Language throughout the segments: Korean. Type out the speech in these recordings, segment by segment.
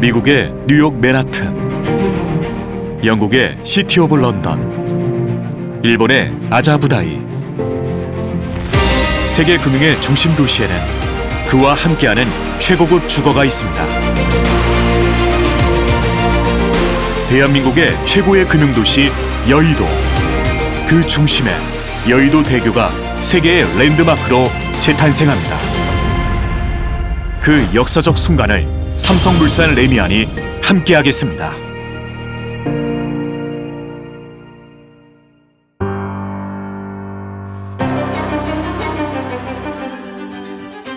미국의 뉴욕 맨하튼, 영국의 시티 오브 런던, 일본의 아자부다이. 세계 금융의 중심 도시에는 그와 함께하는 최고급 주거가 있습니다. 대한민국의 최고의 금융 도시 여의도. 그 중심에 여의도 대교가 세계의 랜드마크로 재탄생합니다. 그 역사적 순간을 삼성물산 레미안이 함께하겠습니다.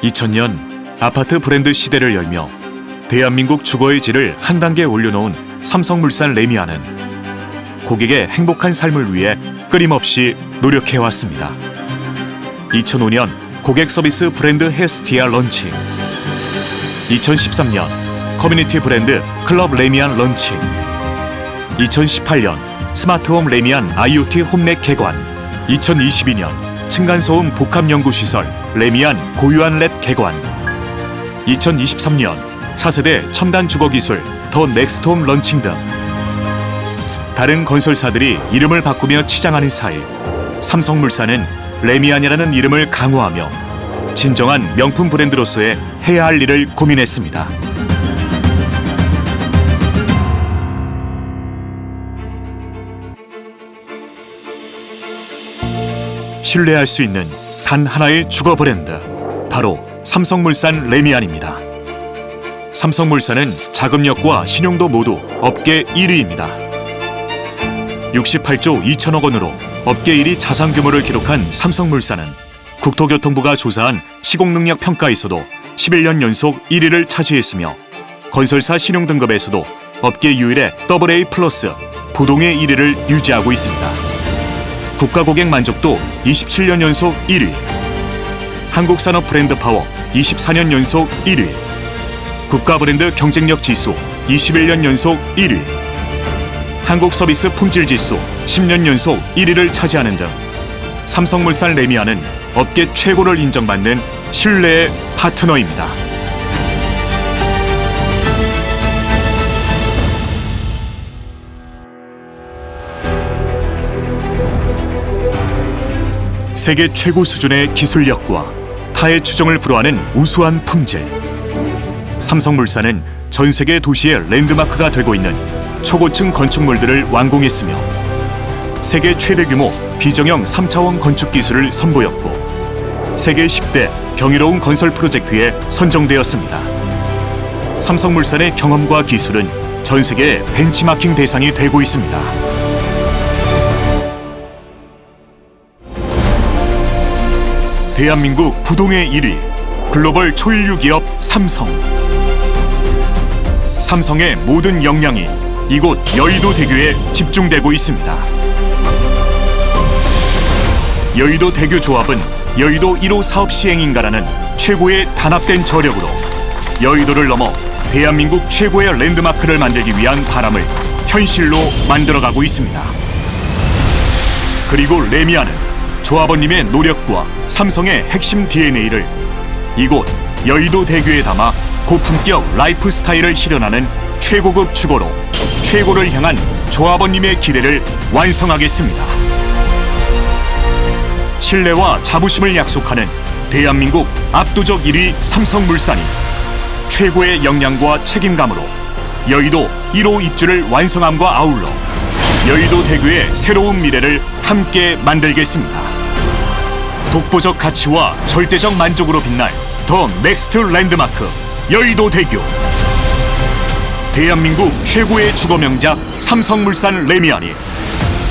(2000년) 아파트 브랜드 시대를 열며 대한민국 주거의 질을 한 단계 올려놓은 삼성물산 레미안은 고객의 행복한 삶을 위해 끊임없이 노력해왔습니다. 2005년 고객 서비스 브랜드 헤스티아 런칭 2013년 커뮤니티 브랜드 클럽 레미안 런칭. 2018년 스마트홈 레미안 IoT 홈렉 개관. 2022년 층간소음 복합연구시설 레미안 고유한 랩 개관. 2023년 차세대 첨단 주거기술 더 넥스트홈 런칭 등. 다른 건설사들이 이름을 바꾸며 치장하는 사이 삼성물산은 레미안이라는 이름을 강화하며 진정한 명품 브랜드로서의 해야 할 일을 고민했습니다. 신뢰할 수 있는 단 하나의 주거 브랜드 바로 삼성물산 레미안입니다. 삼성물산은 자금력과 신용도 모두 업계 1위입니다. 68조 2천억 원으로 업계 1위 자산 규모를 기록한 삼성물산은 국토교통부가 조사한 시공능력 평가에서도 11년 연속 1위를 차지했으며 건설사 신용 등급에서도 업계 유일의 AA 플러스 부동의 1위를 유지하고 있습니다. 국가 고객 만족도 27년 연속 1위. 한국 산업 브랜드 파워 24년 연속 1위. 국가 브랜드 경쟁력 지수 21년 연속 1위. 한국 서비스 품질 지수 10년 연속 1위를 차지하는 등 삼성물산 레미안은 업계 최고를 인정받는 신뢰의 파트너입니다. 세계 최고 수준의 기술력과 타의 추종을 불허하는 우수한 품질. 삼성물산은 전 세계 도시의 랜드마크가 되고 있는 초고층 건축물들을 완공했으며 세계 최대 규모 비정형 3차원 건축 기술을 선보였고 세계 10대 경이로운 건설 프로젝트에 선정되었습니다. 삼성물산의 경험과 기술은 전 세계 벤치마킹 대상이 되고 있습니다. 대한민국 부동의 1위 글로벌 초일류 기업 삼성 삼성의 모든 역량이 이곳 여의도 대교에 집중되고 있습니다. 여의도 대교 조합은 여의도 1호 사업 시행인가라는 최고의 단합된 저력으로 여의도를 넘어 대한민국 최고의 랜드마크를 만들기 위한 바람을 현실로 만들어가고 있습니다. 그리고 레미안은 조합원님의 노력과 삼성의 핵심 DNA를 이곳 여의도 대교에 담아 고품격 라이프 스타일을 실현하는 최고급 주거로 최고를 향한 조합원님의 기대를 완성하겠습니다. 신뢰와 자부심을 약속하는 대한민국 압도적 1위 삼성물산이 최고의 역량과 책임감으로 여의도 1호 입주를 완성함과 아울러 여의도 대교의 새로운 미래를 함께 만들겠습니다. 독보적 가치와 절대적 만족으로 빛날 더 넥스트 랜드마크 여의도 대교 대한민국 최고의 주거 명작 삼성물산 레미안이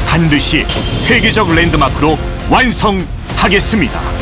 반드시 세계적 랜드마크로 완성하겠습니다.